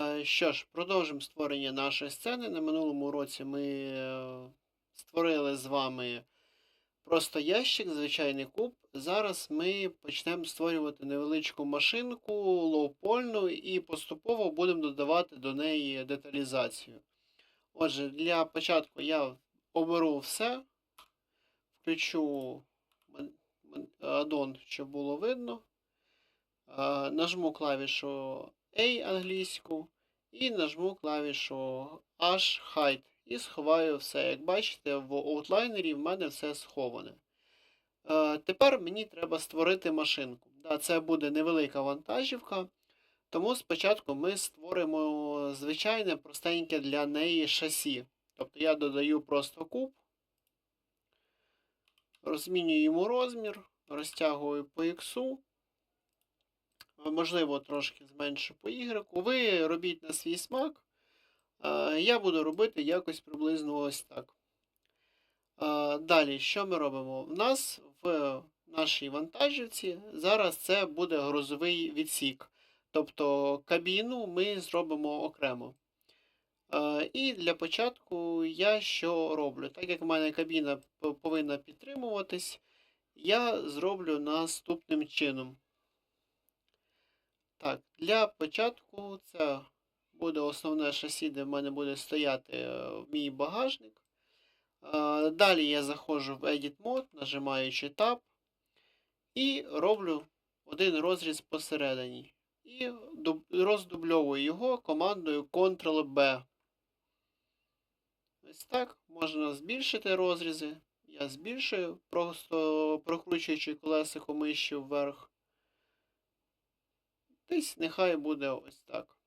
Е, Що ж, продовжимо створення нашої сцени. На минулому році ми е, створили з вами просто ящик, звичайний куб. Зараз ми почнемо створювати невеличку машинку лоупольну і поступово будемо додавати до неї деталізацію. Отже, для початку я оберу все, включу аддон, щоб було видно. Е, Нажму клавішу A англійську і нажму клавішу H Hide і сховаю все. Як бачите, в аутлайнері в мене все сховане. Е, тепер мені треба створити машинку. Да, це буде невелика вантажівка, тому спочатку ми створимо звичайне простеньке для неї шасі. Тобто я додаю просто куб, розмінюю йому розмір, розтягую по X. Можливо, трошки зменшу по Y. Ви робіть на свій смак. Я буду робити якось приблизно ось так. Далі, що ми робимо? У нас в нашій вантажівці зараз це буде грузовий відсік. Тобто кабіну ми зробимо окремо. І для початку я що роблю? Так як в мене кабіна повинна підтримуватись, я зроблю наступним чином. Так, для початку це буде основне шасі, де в мене буде стояти е, мій багажник. Е, Далі я заходжу в Edit Mode, нажимаючи Tab, і роблю один розріз посередині. І роздубльовую його командою Ctrl-B. Ось так. Можна збільшити розрізи. Я збільшую, просто прокручуючи колесико миші вверх. Десь нехай буде ось так.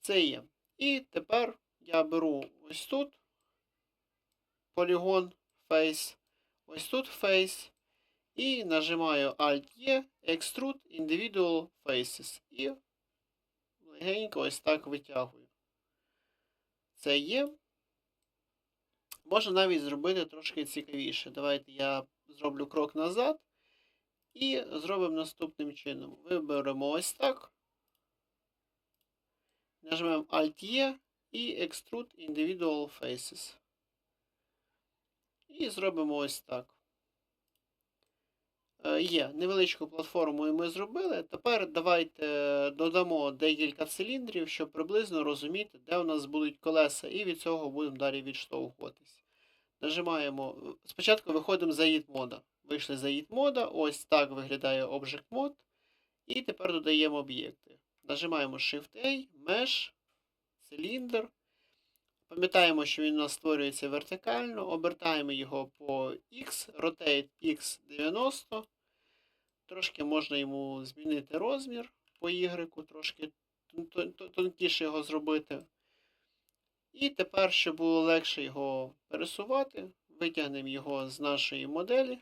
Це є. І тепер я беру ось тут полігон Face, ось тут Face. І нажимаю Alt-E, Extrude Individual Faces. І легенько ось так витягую. Це є. Можна навіть зробити трошки цікавіше. Давайте я зроблю крок назад. І зробимо наступним чином. Виберемо ось так. Нажмемо Alt-E і Extrude Individual Faces. І зробимо ось так. Е, Є, невеличку платформу ми зробили. Тепер давайте додамо декілька циліндрів, щоб приблизно розуміти, де у нас будуть колеса, і від цього будемо далі відштовхуватись. Нажимаємо. Спочатку виходимо за мода. Вийшли за Edit мода, ось так виглядає Object Mode. І тепер додаємо об'єкти. Нажимаємо Shift-A, Mesh, циліндр. Пам'ятаємо, що він у нас створюється вертикально, обертаємо його по X, Rotate X 90. Трошки можна йому змінити розмір по Y, трошки тон- тон- тон- тонкіше його зробити. І тепер, щоб було легше його пересувати, витягнемо його з нашої моделі.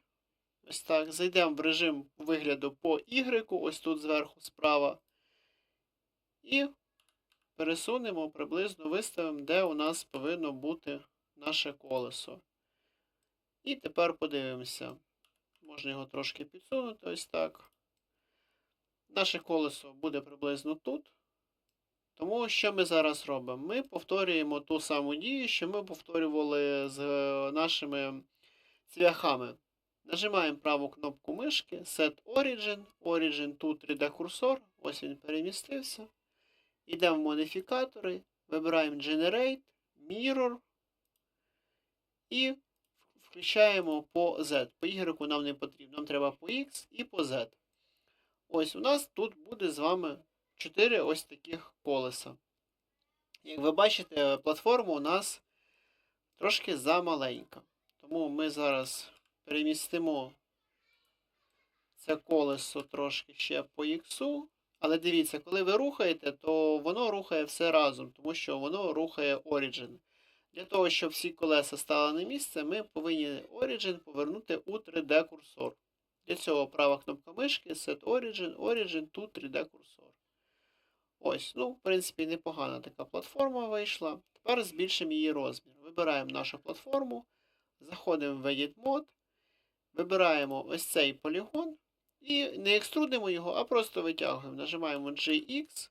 Ось так. Зайдемо в режим вигляду по Y, ось тут зверху справа. І пересунемо приблизно, виставимо, де у нас повинно бути наше колесо. І тепер подивимося. Можна його трошки підсунути ось так. Наше колесо буде приблизно тут. Тому що ми зараз робимо? Ми повторюємо ту саму дію, що ми повторювали з е, нашими цвяхами. Нажимаємо праву кнопку мишки, Set Origin, Origin тут 3D курсор, ось він перемістився. Йдемо в модифікатори, вибираємо Generate, Mirror і включаємо по Z. По Y нам не потрібно, нам треба по X і по Z. Ось у нас тут буде з вами 4 ось таких колеса. Як ви бачите, платформа у нас трошки замаленька. Тому ми зараз перемістимо це колесо трошки ще по X. Але дивіться, коли ви рухаєте, то воно рухає все разом, тому що воно рухає Origin. Для того, щоб всі колеса стали на місце, ми повинні Origin повернути у 3D-курсор. Для цього права кнопка мишки, Set Origin, Origin to 3D-курсор. Ось, ну, в принципі, непогана така платформа вийшла. Тепер збільшимо її розмір. Вибираємо нашу платформу, заходимо в Edit Mode, вибираємо ось цей полігон. І не екструдимо його, а просто витягуємо. Нажимаємо GX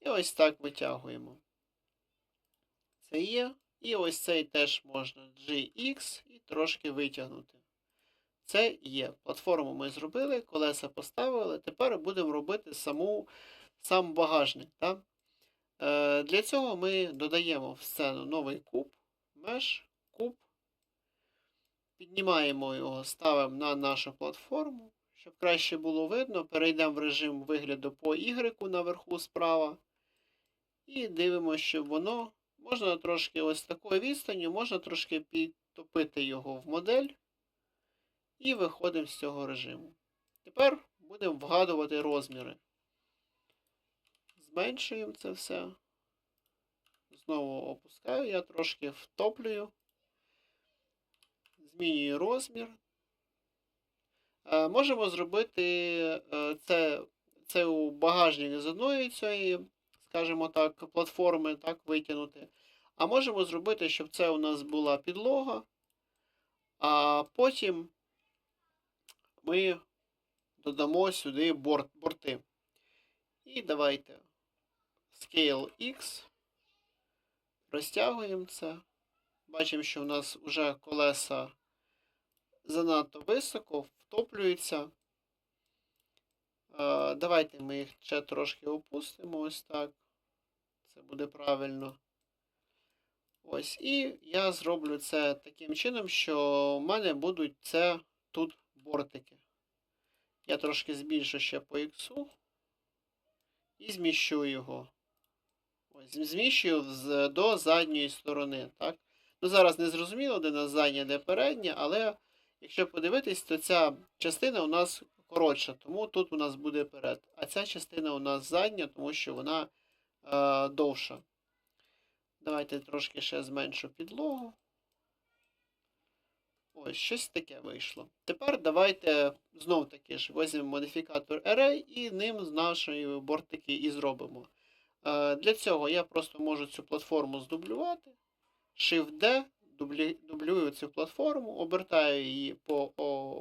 І ось так витягуємо. Це є. І ось цей теж можна GX і трошки витягнути. Це є. Платформу ми зробили, колеса поставили. Тепер будемо робити саму, сам багажник. Так? Е, для цього ми додаємо в сцену новий куб, меш, куб. Піднімаємо його, ставимо на нашу платформу, щоб краще було видно. Перейдемо в режим вигляду по Y наверху справа. І дивимося, щоб воно. Можна трошки ось такою відстанню, можна трошки підтопити його в модель. І виходимо з цього режиму. Тепер будемо вгадувати розміри. Зменшуємо це все. Знову опускаю, я трошки втоплюю. Змінюю розмір. Е, можемо зробити е, це, це у багажник з одної цієї, скажімо так, платформи, так, витягнути. А можемо зробити, щоб це у нас була підлога, а потім ми додамо сюди борт, борти. І давайте Scale X. Розтягуємо це. Бачимо, що в нас вже колеса занадто високо, втоплюються. Е, Давайте ми їх ще трошки опустимо. Ось так. Це буде правильно. Ось. І я зроблю це таким чином, що в мене будуть це тут бортики. Я трошки збільшу ще по X і зміщу його. Ось, зміщую до задньої сторони. Так? Ну, зараз не зрозуміло, де нас задня, де передня, але якщо подивитись, то ця частина у нас коротша, тому тут у нас буде перед. А ця частина у нас задня, тому що вона е, довша. Давайте трошки ще зменшу підлогу. Ось, щось таке вийшло. Тепер давайте знов таки ж візьмемо модифікатор Array і ним з нашої бортики і зробимо. Е, Для цього я просто можу цю платформу здублювати. Shift-D, дублі- дублюю цю платформу, обертаю її по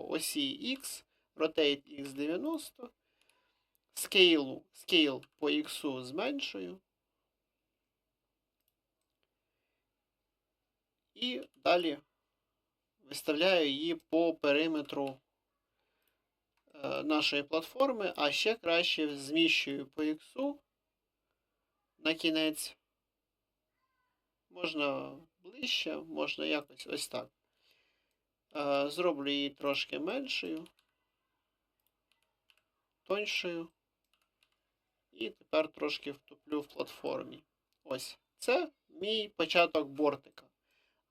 осі X, Rotate X90, Scale, scale по X зменшую. І далі виставляю її по периметру е, нашої платформи, а ще краще зміщую по X на кінець. Можна ближче, можна якось ось так. Е, Зроблю її трошки меншою, тоньшою. І тепер трошки втоплю в платформі. Ось. Це мій початок бортика.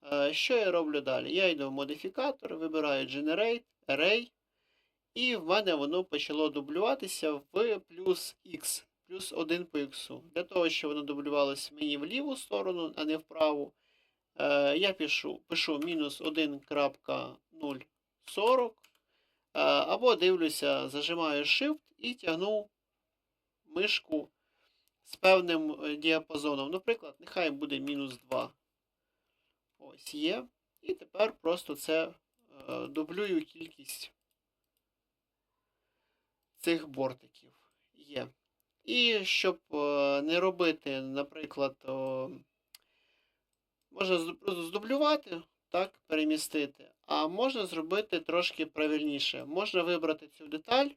Е, Що я роблю далі? Я йду в модифікатор, вибираю Generate, Array, і в мене воно почало дублюватися в плюс X, плюс 1 по X. Для того, щоб воно дублювалося мені в ліву сторону, а не в праву, е, я пишу, пишу мінус 1.040, е, або дивлюся, зажимаю Shift і тягну мишку з певним е, діапазоном. Наприклад, нехай буде мінус 2. Ось є. І тепер просто це дублюю кількість цих бортиків. Є. І щоб не робити, наприклад, можна здублювати, так, перемістити, а можна зробити трошки правильніше. Можна вибрати цю деталь,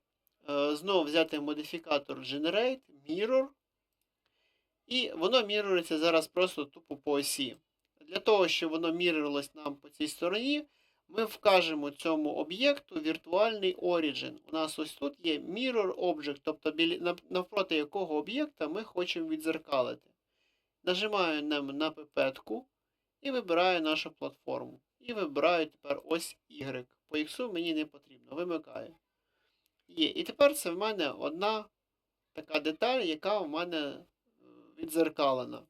е, знову взяти модифікатор Generate, Mirror, і воно міррується зараз просто тупо по осі. Для того, щоб воно мірилось нам по цій стороні, ми вкажемо цьому об'єкту віртуальний origin. У нас ось тут є mirror object, тобто навпроти якого об'єкта ми хочемо відзеркалити. Нажимаю на, на пипетку і вибираю нашу платформу. І вибираю тепер ось Y. По X мені не потрібно. Вимикаю. Є. І тепер це в мене одна така деталь, яка в мене е, відзеркалена.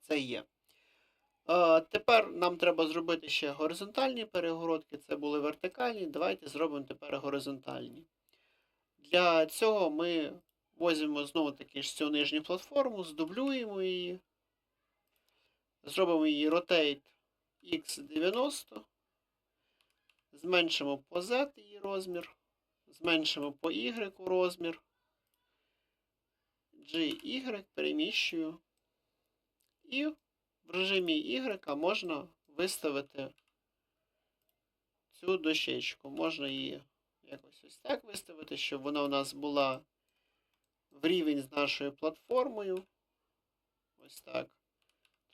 Це є. Е, Тепер нам треба зробити ще горизонтальні перегородки. Це були вертикальні. Давайте зробимо тепер горизонтальні. Для цього ми возьмемо знову таки ж цю нижню платформу, здублюємо її. Зробимо її Rotate X90. Зменшимо по Z її розмір. Зменшимо по Y розмір. GY переміщую. І в режимі Y можна виставити цю дощечку. Можна її якось ось так виставити, щоб вона у нас була в рівень з нашою платформою. Ось так.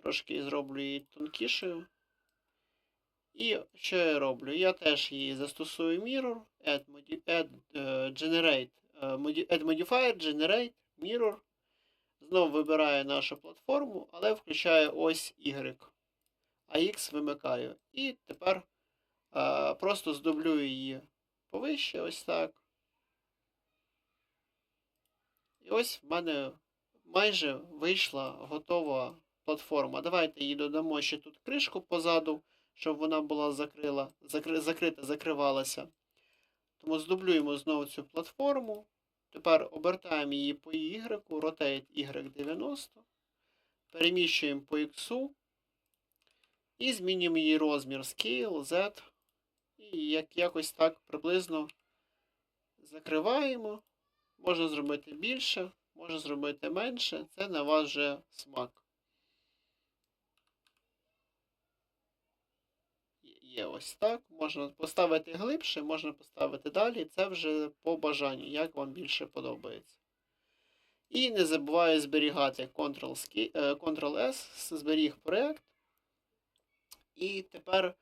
Трошки зроблю її тонкішою. І що я роблю? Я теж її застосую mirror, add, modi- add е, generate, е, modi- add modifier, generate, mirror. Знову вибираю нашу платформу, але включаю ось Y. А X вимикаю. І тепер е, просто здублюю її повище, ось так. І ось в мене майже вийшла готова платформа. Давайте їй додамо ще тут кришку позаду, щоб вона була закрила, закри, закрита, закривалася. Тому здублюємо знову цю платформу. Тепер обертаємо її по Y, rotate Y90, переміщуємо по X і змінюємо її розмір Scale, Z. І як, якось так приблизно закриваємо. Можна зробити більше, можна зробити менше. Це на ваш вже смак. Є- ось так. Можна поставити глибше, можна поставити далі. Це вже по бажанню, як вам більше подобається. І не забуваю зберігати Ctrl-S, зберіг проєкт. І тепер е,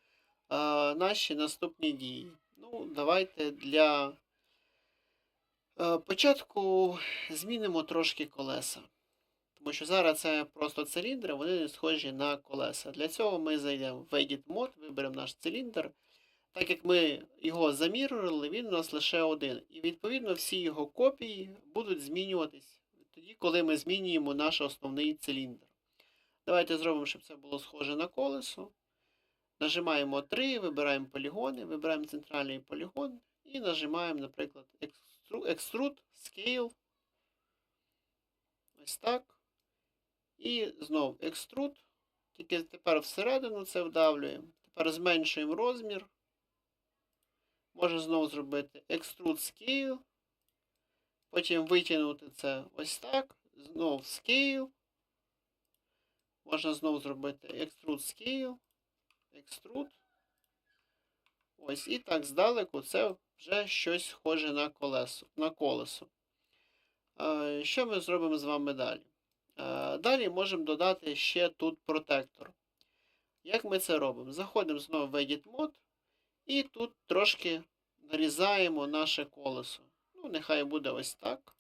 наші наступні дії. Ну, давайте для е, початку змінимо трошки колеса. Тому що зараз це просто циліндри, вони схожі на колеса. Для цього ми зайдемо в Edit Mode, виберемо наш циліндр. Так як ми його замірили, він у нас лише один. І відповідно всі його копії будуть змінюватись тоді, коли ми змінюємо наш основний циліндр. Давайте зробимо, щоб це було схоже на колесо. Нажимаємо 3, вибираємо полігони, вибираємо центральний полігон і нажимаємо, наприклад, Extrude Scale. Ось так. І знов Extrude. Тільки тепер всередину це вдавлюємо. Тепер зменшуємо розмір. Можна знову зробити Extrude Scale. Потім витягнути це ось так. Знов Scale. Можна знову зробити Extrude Scale. Extrude. Ось, і так здалеку це вже щось схоже на колесо. На колесо. Е, Що ми зробимо з вами далі? Е, Далі можемо додати ще тут протектор. Як ми це робимо? Заходимо знову в Edit Mode і тут трошки нарізаємо наше колесо. Ну, нехай буде ось так.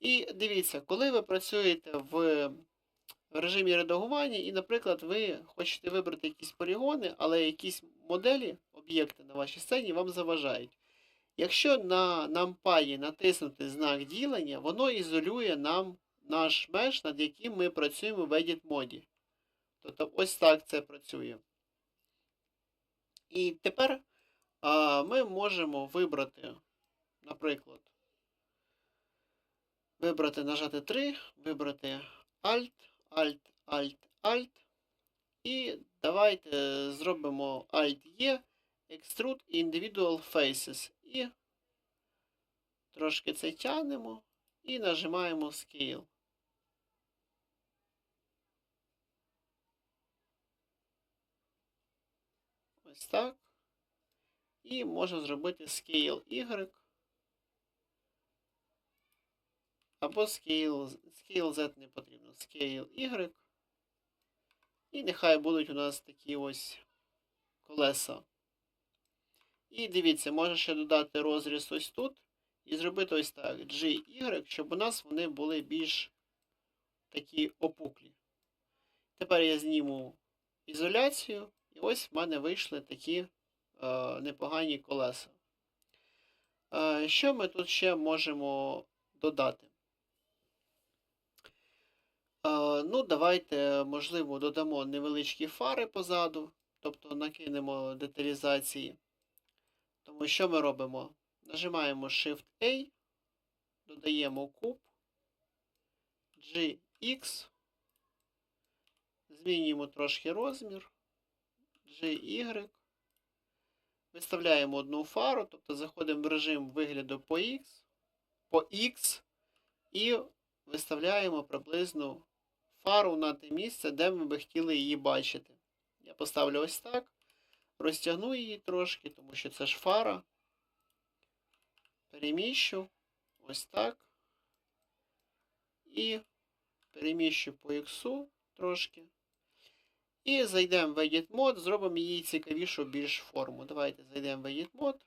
І дивіться, коли ви працюєте в режимі редагування, і, наприклад, ви хочете вибрати якісь полігони, але якісь моделі, об'єкти на вашій сцені вам заважають. Якщо на нампаді натиснути знак ділення, воно ізолює нам наш меш, над яким ми працюємо в Edit моді. Тобто ось так це працює. І тепер а, ми можемо вибрати, наприклад, вибрати, нажати 3, вибрати Alt, Alt, Alt, Alt. І давайте зробимо Alt-E, Extrude Individual Faces. І трошки це тягнемо і нажимаємо Scale. Ось так. І можна зробити Scale Y. Або Scale, Scale Z не потрібно. Scale Y. І нехай будуть у нас такі ось колеса. І дивіться, можна ще додати розріз ось тут. І зробити ось так. GY, щоб у нас вони були більш такі опуклі. Тепер я зніму ізоляцію. І ось в мене вийшли такі е, непогані колеса. Е, що ми тут ще можемо додати? Е, ну, давайте, можливо, додамо невеличкі фари позаду, тобто накинемо деталізації. Тому що ми робимо? Нажимаємо Shift-A, додаємо куб, GX, змінюємо трошки розмір, GY, виставляємо одну фару, тобто заходимо в режим вигляду по X, по X і виставляємо приблизно фару на те місце, де ми би хотіли її бачити. Я поставлю ось так. Розтягну її трошки, тому що це ж фара. Переміщу. Ось так. І переміщу по X трошки. І зайдемо в Edit Mode, зробимо її цікавішу більш форму. Давайте зайдемо в Edit Mode.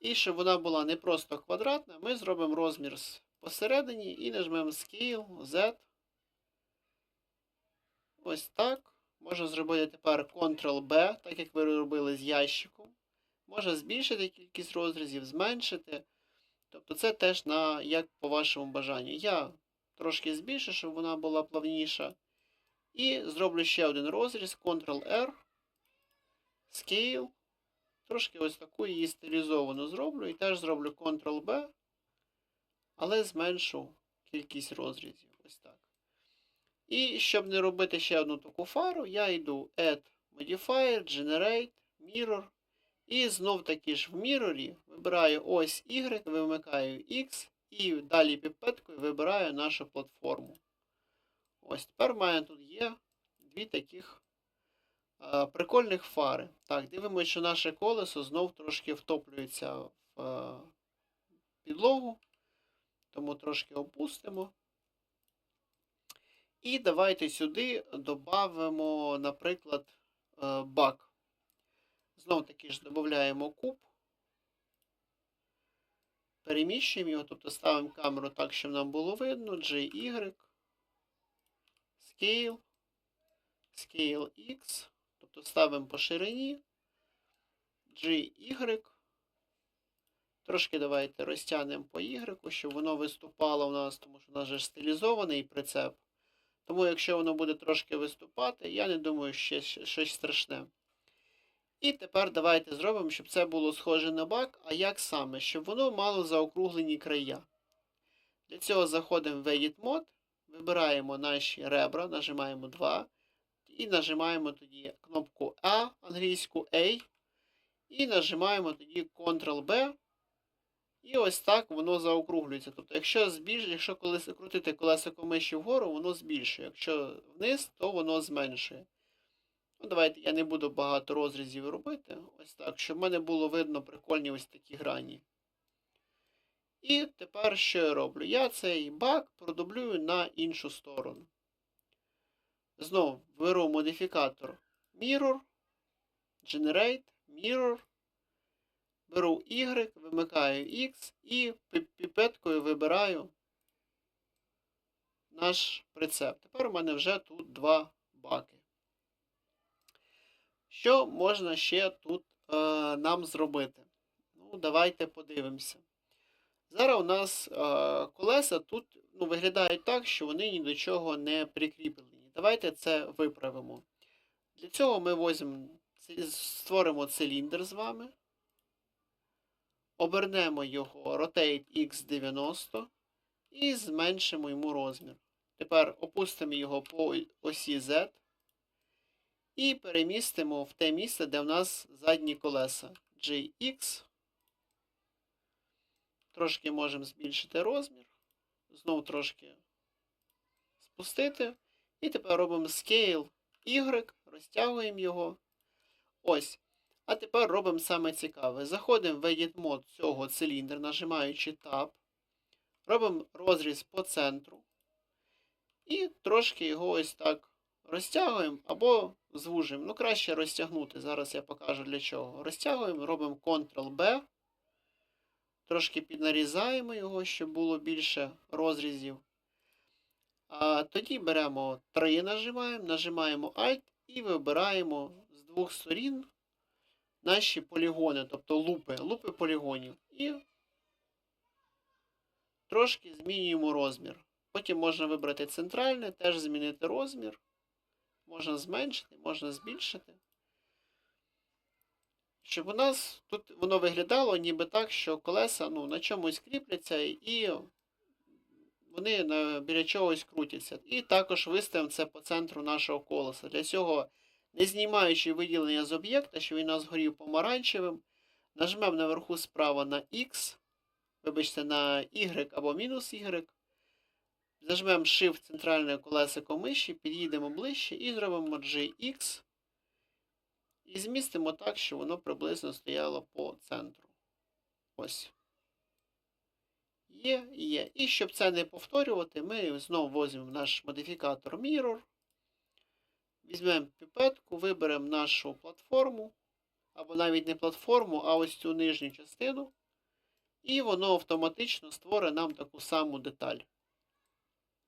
І щоб вона була не просто квадратна, ми зробимо розмір посередині і нажмемо Scale Z. Ось так. Можна зробити тепер Ctrl-B, так як ви робили з ящиком. Можна збільшити кількість розрізів, зменшити. Тобто це теж на як по вашому бажанню. Я трошки збільшу, щоб вона була плавніша. І зроблю ще один розріз, Ctrl-R, Scale. Трошки ось таку її стилізовану зроблю. І теж зроблю Ctrl-B, але зменшу кількість розрізів. Ось так. І щоб не робити ще одну таку фару, я йду Add Modifier, Generate, Mirror. І знов таки ж в Mirror вибираю ось Y, вимикаю X і далі піпеткою вибираю нашу платформу. Ось тепер в мене тут є дві таких е, прикольних фари. Так, дивимося, що наше колесо знов трошки втоплюється в е, підлогу, тому трошки опустимо. І давайте сюди додамо, наприклад, е, бак. Знов таки ж додаємо куб. Переміщуємо його, тобто ставимо камеру так, щоб нам було видно. GY. Scale. Scale X. Тобто ставимо по ширині. GY. Трошки давайте розтягнемо по Y, щоб воно виступало у нас, тому що у нас же стилізований прицеп. Тому, якщо воно буде трошки виступати, я не думаю, що щось страшне. І тепер давайте зробимо, щоб це було схоже на бак. А як саме? Щоб воно мало заокруглені края. Для цього заходимо в Edit Mode, вибираємо наші ребра, нажимаємо 2. І нажимаємо тоді кнопку A, англійську A. І нажимаємо тоді Ctrl-B. І ось так воно заокруглюється. Тобто, якщо збільш... якщо колесо крутити колесико миші вгору, воно збільшує. Якщо вниз, то воно зменшує. Ну, давайте я не буду багато розрізів робити. Ось так, щоб в мене було видно прикольні ось такі грані. І тепер що я роблю? Я цей бак продублюю на іншу сторону. Знову беру модифікатор Mirror, Generate, Mirror. Беру Y, вимикаю X і піпеткою вибираю наш прицеп. Тепер у мене вже тут два баки. Що можна ще тут е, нам зробити? Ну, давайте подивимося. Зараз у нас е, колеса тут ну, виглядають так, що вони ні до чого не прикріплені. Давайте це виправимо. Для цього ми возьмемо, створимо циліндр з вами. Обернемо його Rotate X90 і зменшимо йому розмір. Тепер опустимо його по осі Z і перемістимо в те місце, де в нас задні колеса GX. Трошки можемо збільшити розмір. Знову трошки спустити. І тепер робимо Scale Y, розтягуємо його. Ось. А тепер робимо саме цікаве. Заходимо в Edit Mode цього циліндра, нажимаючи Tab. Робимо розріз по центру. І трошки його ось так розтягуємо або звужуємо. Ну, краще розтягнути. Зараз я покажу для чого. Розтягуємо, робимо Ctrl-B. Трошки піднарізаємо його, щоб було більше розрізів. А тоді беремо 3, нажимаємо, нажимаємо Alt і вибираємо з двох сторін наші полігони, тобто лупи, лупи полігонів. І трошки змінюємо розмір. Потім можна вибрати центральне, теж змінити розмір. Можна зменшити, можна збільшити. Щоб у нас тут воно виглядало ніби так, що колеса ну, на чомусь кріпляться і вони біля чогось крутяться. І також виставимо це по центру нашого колеса. Для цього, не знімаючи виділення з об'єкта, що він у нас горів помаранчевим, нажмемо наверху справа на X, вибачте, на Y або мінус Y, Зажмемо Shift центральне колесико миші, під'їдемо ближче і зробимо GX. І змістимо так, щоб воно приблизно стояло по центру. Ось. Є, є. І щоб це не повторювати, ми знову візьмемо наш модифікатор Mirror. Візьмемо піпетку, виберемо нашу платформу. Або навіть не платформу, а ось цю нижню частину. І воно автоматично створить нам таку саму деталь.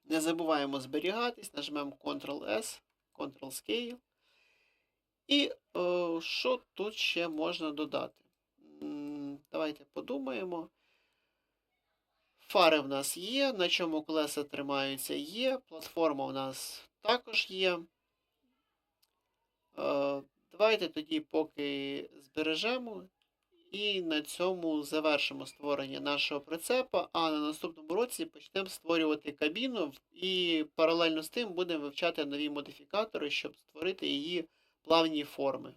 Не забуваємо зберігатись, нажмемо Ctrl-S, Ctrl-Scale. І о, що тут ще можна додати? Давайте подумаємо. Фари в нас є, на чому колеса тримаються є, платформа у нас також є. Е, Давайте тоді поки збережемо і на цьому завершимо створення нашого прицепа, а на наступному році почнемо створювати кабіну і паралельно з тим будемо вивчати нові модифікатори, щоб створити її плавні форми.